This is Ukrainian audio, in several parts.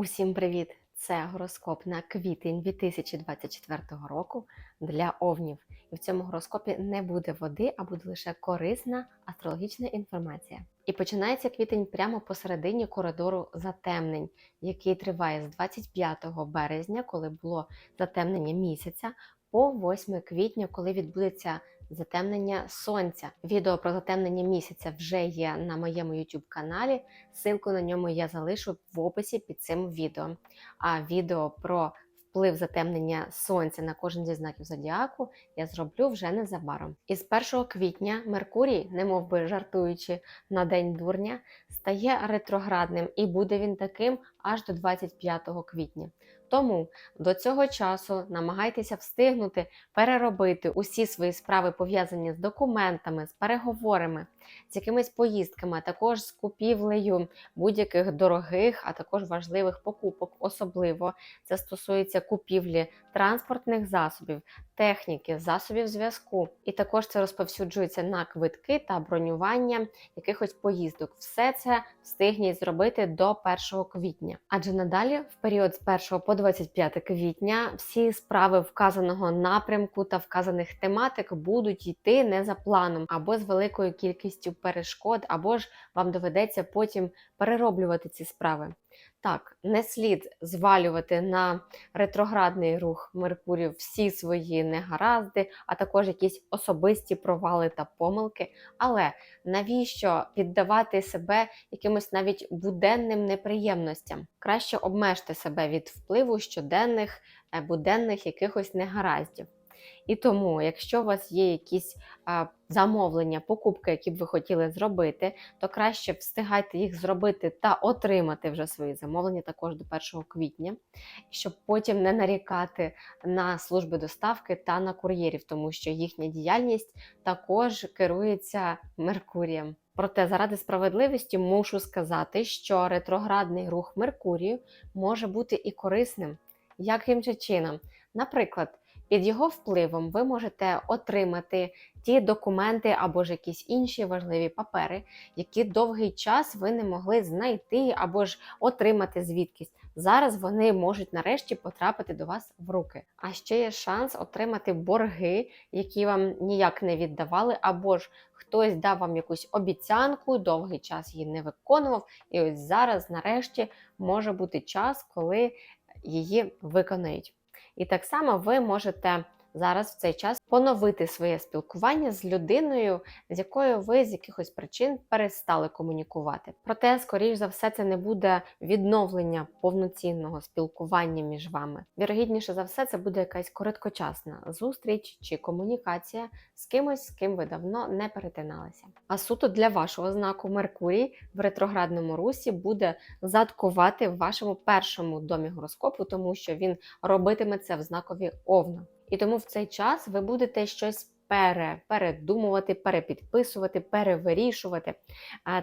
Усім привіт! Це гороскоп на квітень 2024 року для овнів. І в цьому гороскопі не буде води, а буде лише корисна астрологічна інформація. І починається квітень прямо посередині коридору затемнень, який триває з 25 березня, коли було затемнення місяця, по 8 квітня, коли відбудеться затемнення сонця. Відео про затемнення місяця вже є на моєму YouTube каналі. Ссылку на ньому я залишу в описі під цим відео. А відео про вплив затемнення сонця на кожен зі знаків зодіаку я зроблю вже незабаром. Із 1 квітня Меркурій, немов би жартуючи на день дурня, стає ретроградним і буде він таким аж до 25 квітня. Тому до цього часу намагайтеся встигнути переробити усі свої справи, пов'язані з документами, з переговорами, з якимись поїздками, а також з купівлею будь-яких дорогих, а також важливих покупок. Особливо це стосується купівлі транспортних засобів, техніки, засобів зв'язку. І також це розповсюджується на квитки та бронювання якихось поїздок. Все це встигніть зробити до 1 квітня. Адже надалі, в період з 1 по 25 квітня, всі справи вказаного напрямку та вказаних тематик будуть йти не за планом або з великою кількістю перешкод, або ж вам доведеться потім перероблювати ці справи. Так, не слід звалювати на ретроградний рух Меркурію всі свої негаразди, а також якісь особисті провали та помилки. Але навіщо піддавати себе якимось навіть буденним неприємностям? Краще обмежте себе від впливу щоденних, е, буденних якихось негараздів. І тому, якщо у вас є якісь замовлення, покупки, які б ви хотіли зробити, то краще встигайте їх зробити та отримати вже свої замовлення також до 1 квітня, щоб потім не нарікати на служби доставки та на кур'єрів, тому що їхня діяльність також керується Меркурієм. Проте, заради справедливості, мушу сказати, що ретроградний рух Меркурію може бути і корисним. Яким чином? Наприклад, під його впливом ви можете отримати ті документи або ж якісь інші важливі папери, які довгий час ви не могли знайти або ж отримати звідкись. Зараз вони можуть нарешті потрапити до вас в руки. А ще є шанс отримати борги, які вам ніяк не віддавали, або ж хтось дав вам якусь обіцянку, довгий час її не виконував. І ось зараз, нарешті, може бути час, коли її виконають. І так само ви можете зараз в цей час поновити своє спілкування з людиною, з якою ви з якихось причин перестали комунікувати. Проте, скоріш за все, це не буде відновлення повноцінного спілкування між вами. Вірогідніше за все, це буде якась короткочасна зустріч чи комунікація з кимось, з ким ви давно не перетиналися. А суто для вашого знаку Меркурій в ретроградному русі буде задкувати в вашому першому домі гороскопу, тому що він робитиме це в знакові Овна. І тому в цей час ви будете щось пере, передумувати, перепідписувати, перевирішувати.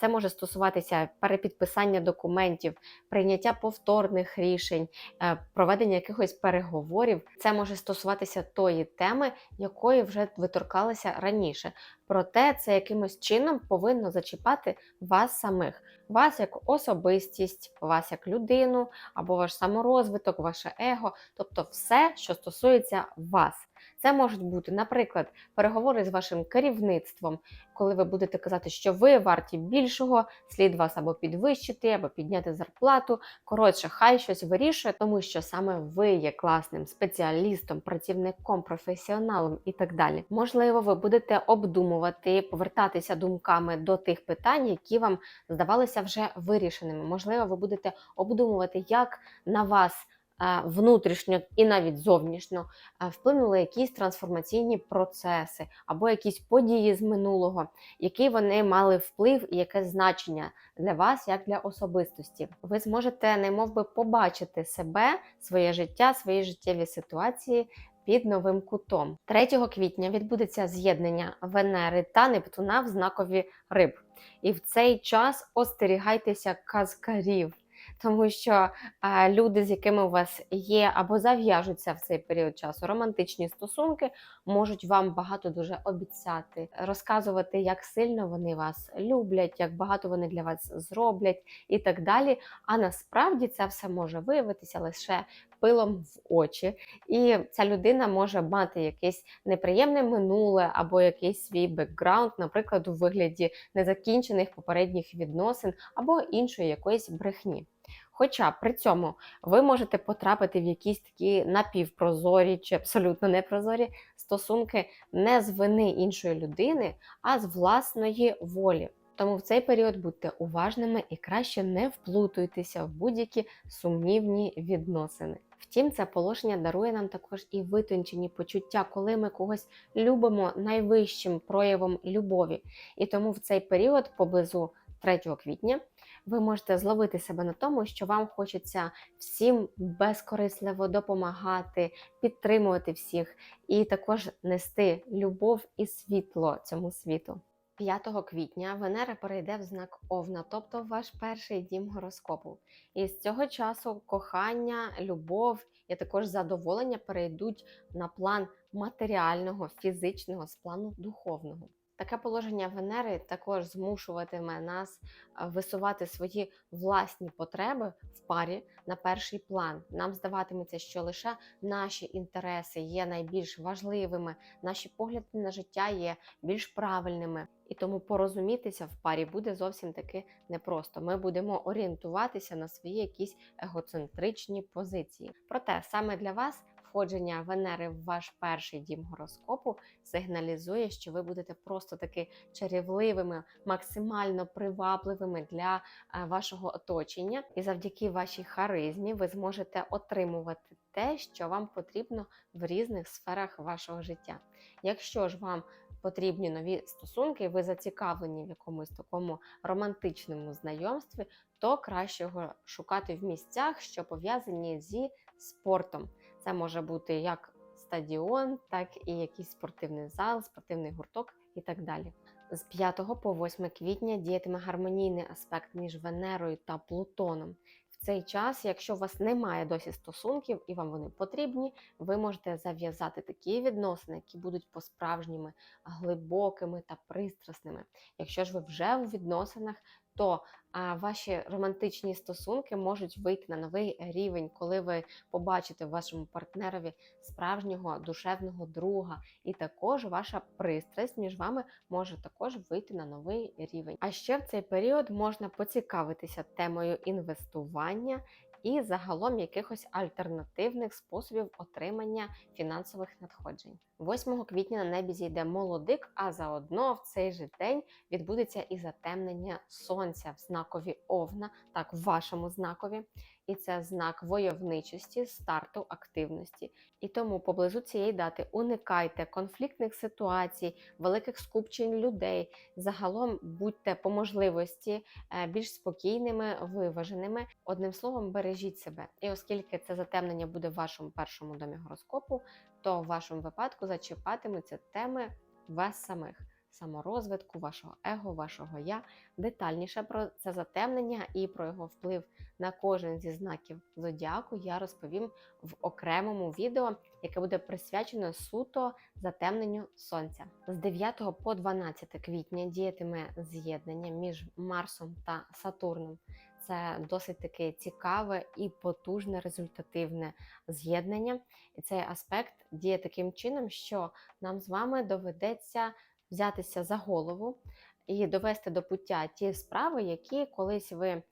Це може стосуватися перепідписання документів, прийняття повторних рішень, е, проведення якихось переговорів. Це може стосуватися тої теми, якої вже ви торкалися раніше. Проте це якимось чином повинно зачіпати вас самих, вас як особистість, вас як людину, або ваш саморозвиток, ваше его, тобто все, що стосується вас. Це можуть бути, наприклад, переговори з вашим керівництвом, коли ви будете казати, що ви варті більшого, слід вас або підвищити, або підняти зарплату. Коротше, хай щось вирішує, тому що саме ви є класним спеціалістом, працівником, професіоналом і так далі. Можливо, ви будете обдумувати, повертатися думками до тих питань, які вам здавалися вже вирішеними. Можливо, ви будете обдумувати, як на вас внутрішньо і навіть зовнішньо вплинули якісь трансформаційні процеси або якісь події з минулого, які вони мали вплив і яке значення для вас, як для особистості. Ви зможете немов би побачити себе, своє життя, свої життєві ситуації. Під новим кутом 3 квітня відбудеться з'єднання Венери та Нептуна в знакові риб. І в цей час остерігайтеся казкарів. Тому що люди, з якими у вас є або зав'яжуться в цей період часу романтичні стосунки, можуть вам багато дуже обіцяти, розказувати, як сильно вони вас люблять, як багато вони для вас зроблять і так далі. А насправді це все може виявитися лише пилом в очі, і ця людина може мати якесь неприємне минуле або якийсь свій бекграунд, наприклад, у вигляді незакінчених попередніх відносин або іншої якоїсь брехні. Хоча при цьому ви можете потрапити в якісь такі напівпрозорі чи абсолютно непрозорі стосунки не з вини іншої людини, а з власної волі. Тому в цей період будьте уважними і краще не вплутуйтеся в будь-які сумнівні відносини. Втім, це положення дарує нам також і витончені почуття, коли ми когось любимо найвищим проявом любові. І тому в цей період поблизу 3 квітня ви можете зловити себе на тому, що вам хочеться всім безкорисливо допомагати, підтримувати всіх і також нести любов і світло цьому світу. 5 квітня Венера перейде в знак Овна, тобто ваш перший дім гороскопу. І з цього часу кохання, любов і також задоволення перейдуть на план матеріального, фізичного, з плану духовного. Таке положення Венери також змушуватиме нас е, висувати свої власні потреби в парі на перший план. Нам здаватиметься, що лише наші інтереси є найбільш важливими, наші погляди на життя є більш правильними, і тому порозумітися в парі буде зовсім таки непросто. Ми будемо орієнтуватися на свої якісь егоцентричні позиції. Проте саме для вас. Входження Венери в ваш перший дім гороскопу сигналізує, що ви будете просто таки чарівливими, максимально привабливими для е, вашого оточення, і завдяки вашій харизмі ви зможете отримувати те, що вам потрібно в різних сферах вашого життя. Якщо ж вам потрібні нові стосунки, ви зацікавлені в якомусь такому романтичному знайомстві, то краще його шукати в місцях, що пов'язані зі спортом. Це може бути як стадіон, так і якийсь спортивний зал, спортивний гурток і так далі. З 5 по 8 квітня діятиме гармонійний аспект між Венерою та Плутоном. В цей час, якщо у вас немає досі стосунків і вам вони потрібні, ви можете зав'язати такі відносини, які будуть по-справжніми глибокими та пристрасними. Якщо ж ви вже у відносинах, то ваші романтичні стосунки можуть вийти на новий рівень, коли ви побачите вашому партнерові справжнього душевного друга, і також ваша пристрасть між вами може також вийти на новий рівень. А ще в цей період можна поцікавитися темою інвестування. І загалом якихось альтернативних способів отримання фінансових надходжень. 8 квітня на небі зійде молодик, а заодно в цей же день відбудеться і затемнення сонця в знакові Овна, так в вашому знакові. І це знак войовничості, старту активності. І тому поблизу цієї дати уникайте конфліктних ситуацій, великих скупчень людей. Загалом будьте по можливості е, більш спокійними, виваженими. Одним словом, бережіть себе. І оскільки це затемнення буде в вашому першому домі гороскопу, то в вашому випадку зачіпатимуться теми вас самих. Саморозвитку, вашого его, вашого я. Детальніше про це затемнення і про його вплив на кожен зі знаків зодіаку я розповім в окремому відео, яке буде присвячено суто затемненню сонця. З 9 по 12 квітня діятиме з'єднання між Марсом та Сатурном. Це досить таке цікаве і потужне результативне з'єднання. І цей аспект діє таким чином, що нам з вами доведеться взятися за голову і довести до пуття ті справи, які колись ви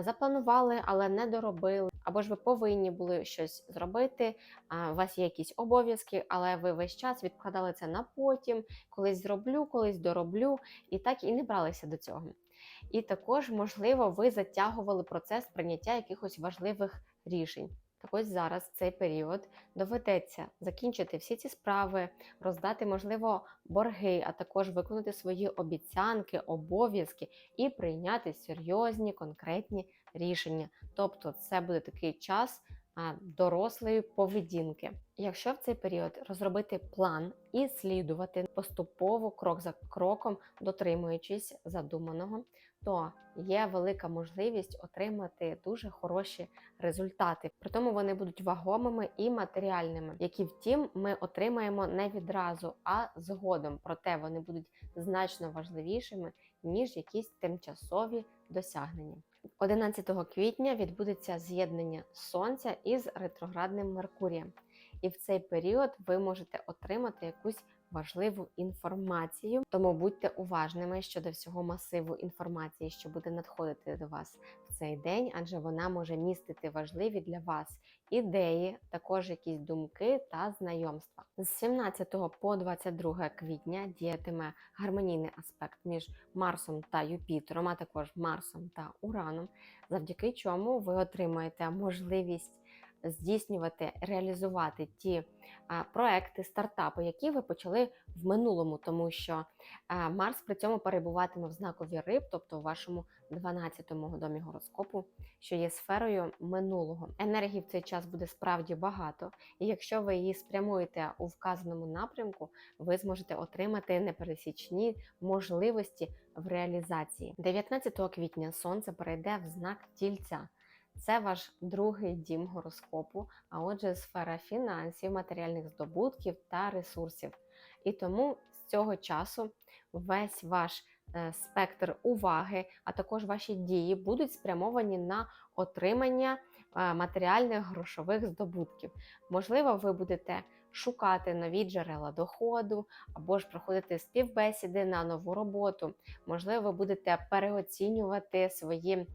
запланували, але не доробили. Або ж ви повинні були щось зробити. У вас є якісь обов'язки, але ви весь час відкладали це на потім, колись зроблю, колись дороблю, і так і не бралися до цього. І також, можливо, ви затягували процес прийняття якихось важливих рішень. Так ось зараз в цей період доведеться закінчити всі ці справи, роздати, можливо, борги, а також виконати свої обіцянки, обов'язки і прийняти серйозні конкретні рішення. Тобто, це буде такий час дорослої поведінки. Якщо в цей період розробити план і слідувати поступово крок за кроком, дотримуючись задуманого, то є велика можливість отримати дуже хороші результати. При тому вони будуть вагомими і матеріальними, які втім ми отримаємо не відразу, а згодом. Проте вони будуть значно важливішими ніж якісь тимчасові досягнення. 11 квітня відбудеться з'єднання Сонця із ретроградним Меркурієм, і в цей період ви можете отримати якусь важливу інформацію. Тому будьте уважними щодо всього масиву інформації, що буде надходити до вас в цей день, адже вона може містити важливі для вас ідеї, також якісь думки та знайомства. З 17 по 22 квітня діятиме гармонійний аспект між Марсом та Юпітером, а також Марсом та Ураном, завдяки чому ви отримаєте можливість здійснювати, реалізувати ті проекти, стартапи, які ви почали в минулому, тому що Марс при цьому перебуватиме в знакові риб, тобто в вашому 12-му домі гороскопу, що є сферою минулого. Енергії в цей час буде справді багато, і якщо ви її спрямуєте у вказаному напрямку, ви зможете отримати непересічні можливості в реалізації. 19 квітня сонце перейде в знак тільця. Це ваш другий дім гороскопу, а отже, сфера фінансів, матеріальних здобутків та ресурсів. І тому з цього часу весь ваш е, спектр уваги, а також ваші дії будуть спрямовані на отримання е, матеріальних грошових здобутків. Можливо, ви будете шукати нові джерела доходу, або ж проходити співбесіди на нову роботу. Можливо, ви будете переоцінювати свої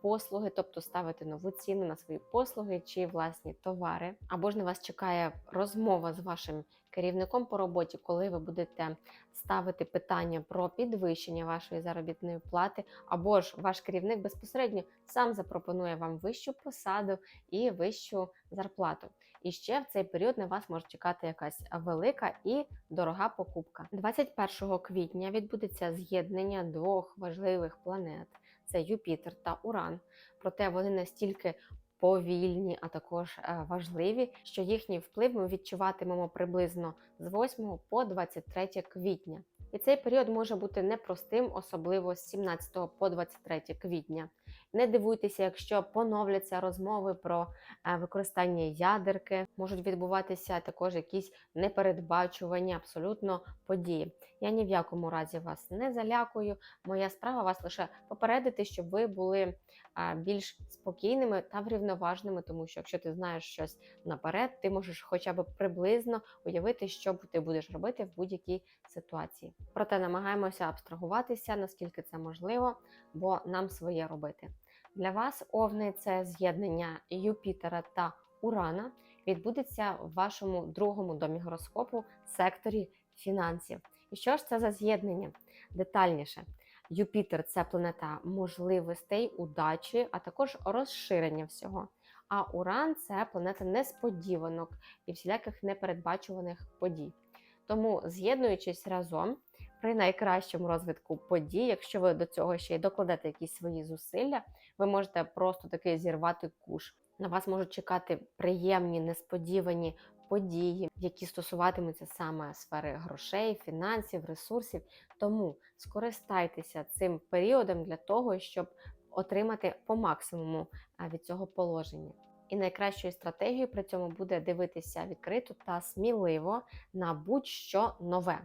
послуги, тобто ставити нову ціну на свої послуги чи власні товари. Або ж на вас чекає розмова з вашим керівником по роботі, коли ви будете ставити питання про підвищення вашої заробітної плати, або ж ваш керівник безпосередньо сам запропонує вам вищу посаду і вищу зарплату. І ще в цей період на вас може чекати якась велика і дорога покупка. 21 квітня відбудеться з'єднання двох важливих планет: це Юпітер та Уран. Проте вони настільки повільні, а також е, важливі, що їхній вплив ми відчуватимемо приблизно з 8 по 23 квітня. І цей період може бути непростим, особливо з 17 по 23 квітня. Не дивуйтеся, якщо поновляться розмови про е, використання ядерки, можуть відбуватися також якісь непередбачувані абсолютно події. Я ні в якому разі вас не залякую. Моя справа вас лише попередити, щоб ви були е, більш спокійними та врівноважними, тому що якщо ти знаєш щось наперед, ти можеш хоча б приблизно уявити, що ти будеш робити в будь-якій ситуації. Проте намагаємося абстрагуватися, наскільки це можливо, бо нам своє робити. Для вас овни це з'єднання Юпітера та Урана відбудеться в вашому другому домі гороскопу секторі фінансів. І що ж це за з'єднання? Детальніше. Юпітер це планета можливостей, удачі, а також розширення всього. А Уран це планета несподіванок і всіляких непередбачуваних подій. Тому, з'єднуючись разом при найкращому розвитку подій, якщо ви до цього ще й докладете якісь свої зусилля, ви можете просто таки зірвати куш. На вас можуть чекати приємні, несподівані події, які стосуватимуться саме сфери грошей, фінансів, ресурсів. Тому скористайтеся цим періодом для того, щоб отримати по максимуму від цього положення. І найкращою стратегією при цьому буде дивитися відкрито та сміливо на будь-що нове.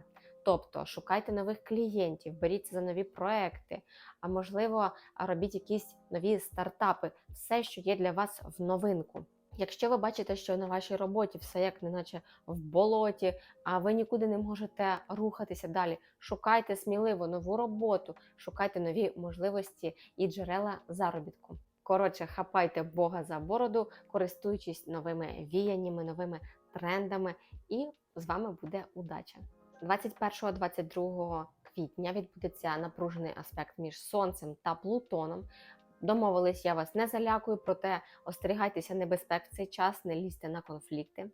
Тобто шукайте нових клієнтів, беріться за нові проекти, а можливо, робіть якісь нові стартапи, все, що є для вас в новинку. Якщо ви бачите, що на вашій роботі все як неначе в болоті, а ви нікуди не можете рухатися далі, шукайте сміливо нову роботу, шукайте нові можливості і джерела заробітку. Коротше, хапайте Бога за бороду, користуючись новими віяннями, новими трендами, і з вами буде удача. 21-22 квітня відбудеться напружений аспект між Сонцем та Плутоном. Домовились, я вас не залякую, проте остерігайтеся небезпек в цей час, не лізьте на конфлікти.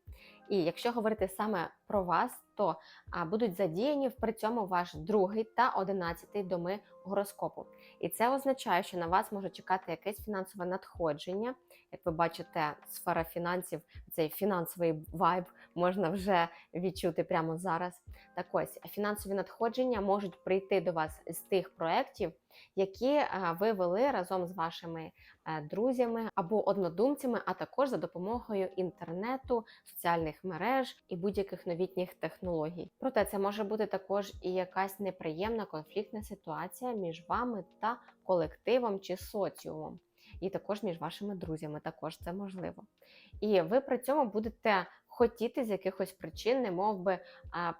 І якщо говорити саме про вас, то будуть задіяні при цьому ваш другий та одинадцятий доми гороскопу. І це означає, що на вас може чекати якесь фінансове надходження. Як ви бачите, сфера фінансів, цей фінансовий вайб можна вже відчути прямо зараз. Так ось фінансові надходження можуть прийти до вас з тих проєктів, які е, ви вели разом з вашими е, друзями або однодумцями, а також за допомогою інтернету, соціальних мереж і будь-яких новітніх технологій. Проте це може бути також і якась неприємна конфліктна ситуація між вами та колективом чи соціумом. І також між вашими друзями також це можливо. І ви при цьому будете хотіти з якихось причин, не мов би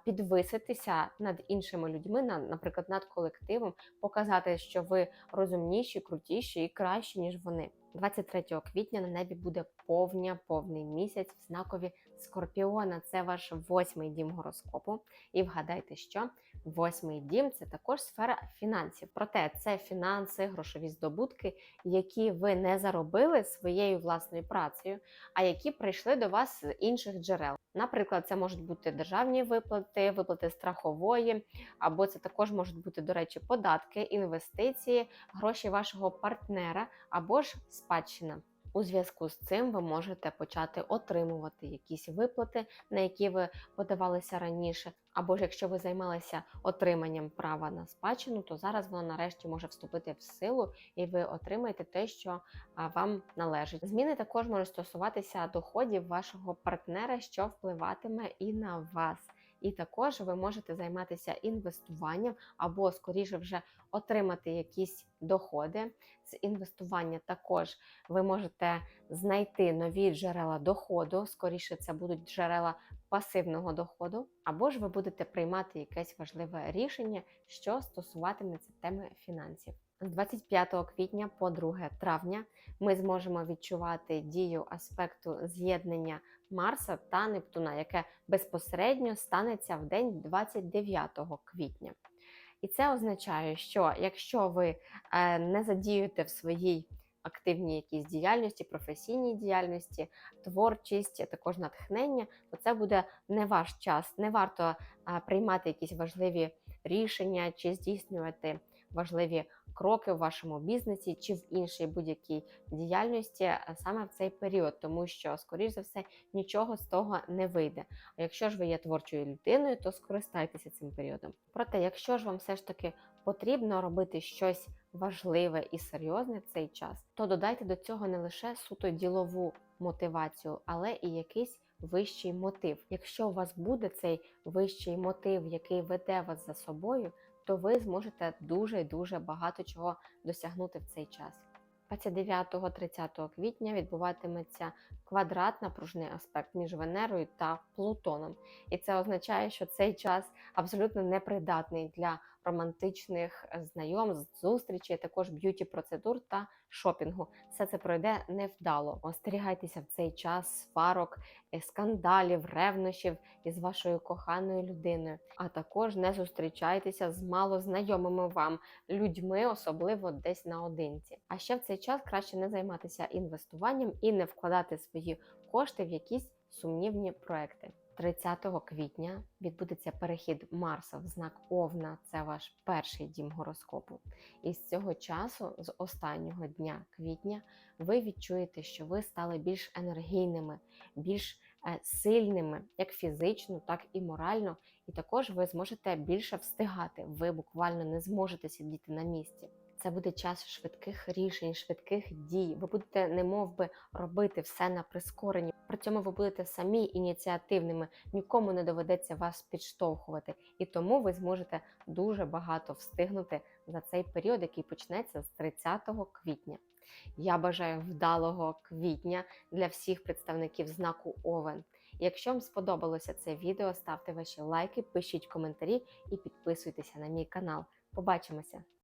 підвиситися над іншими людьми, на, наприклад, над колективом, показати, що ви розумніші, крутіші і кращі, ніж вони. 23 квітня на небі буде повня, повний місяць в знакові Скорпіона. Це ваш восьмий дім гороскопу. І вгадайте, що восьмий дім це також сфера фінансів. Проте це фінанси, грошові здобутки, які ви не заробили своєю власною працею, а які прийшли до вас з інших джерел. Наприклад, це можуть бути державні виплати, виплати страхової, або це також можуть бути, до речі, податки, інвестиції, гроші вашого партнера або ж спадщина. У зв'язку з цим ви можете почати отримувати якісь виплати, на які ви подавалися раніше. Або ж якщо ви займалися отриманням права на спадщину, то зараз воно нарешті може вступити в силу, і ви отримаєте те, що вам належить. Зміни також можуть стосуватися доходів вашого партнера, що впливатиме і на вас. І також ви можете займатися інвестуванням або, скоріше, вже отримати якісь доходи з інвестування. Також ви можете знайти нові джерела доходу, скоріше, це будуть джерела пасивного доходу, або ж ви будете приймати якесь важливе рішення, що стосуватиметься теми фінансів. З 25 квітня по 2 травня ми зможемо відчувати дію аспекту з'єднання Марса та Нептуна, яке безпосередньо станеться в день 29 квітня. І це означає, що якщо ви е, не задіюєте в своїй активній якійсь діяльності, професійній діяльності, творчість, також натхнення, то це буде не ваш час. Не варто е, приймати якісь важливі рішення чи здійснювати важливі кроки в вашому бізнесі чи в іншій будь-якій діяльності е, саме в цей період, тому що, скоріш за все, нічого з того не вийде. А якщо ж ви є творчою людиною, то скористайтеся цим періодом. Проте, якщо ж вам все ж таки потрібно робити щось важливе і серйозне в цей час, то додайте до цього не лише суто ділову мотивацію, але і якийсь вищий мотив. Якщо у вас буде цей вищий мотив, який веде вас за собою, то ви зможете дуже і дуже багато чого досягнути в цей час. 29-30 квітня відбуватиметься квадрат напружний аспект між Венерою та Плутоном. І це означає, що цей час абсолютно непридатний для романтичних знайомств, зустрічей, також б'юті процедур та шопінгу. Все це пройде невдало. Остерігайтеся в цей час сварок, е, скандалів, ревнощів із вашою коханою людиною, а також не зустрічайтеся з малознайомими вам людьми, особливо десь наодинці. А ще в цей час краще не займатися інвестуванням і не вкладати свої кошти в якісь сумнівні проекти. 30 квітня відбудеться перехід Марса в знак Овна, це ваш перший дім гороскопу. І з цього часу, з останнього дня квітня, ви відчуєте, що ви стали більш енергійними, більш е, сильними, як фізично, так і морально. І також ви зможете більше встигати. Ви буквально не зможете сидіти на місці. Це буде час швидких рішень, швидких дій. Ви будете немов би робити все на прискоренні. При цьому ви будете самі ініціативними, нікому не доведеться вас підштовхувати, і тому ви зможете дуже багато встигнути за цей період, який почнеться з 30 квітня. Я бажаю вдалого квітня для всіх представників знаку Овен. Якщо вам сподобалося це відео, ставте ваші лайки, пишіть коментарі і підписуйтеся на мій канал. Побачимося!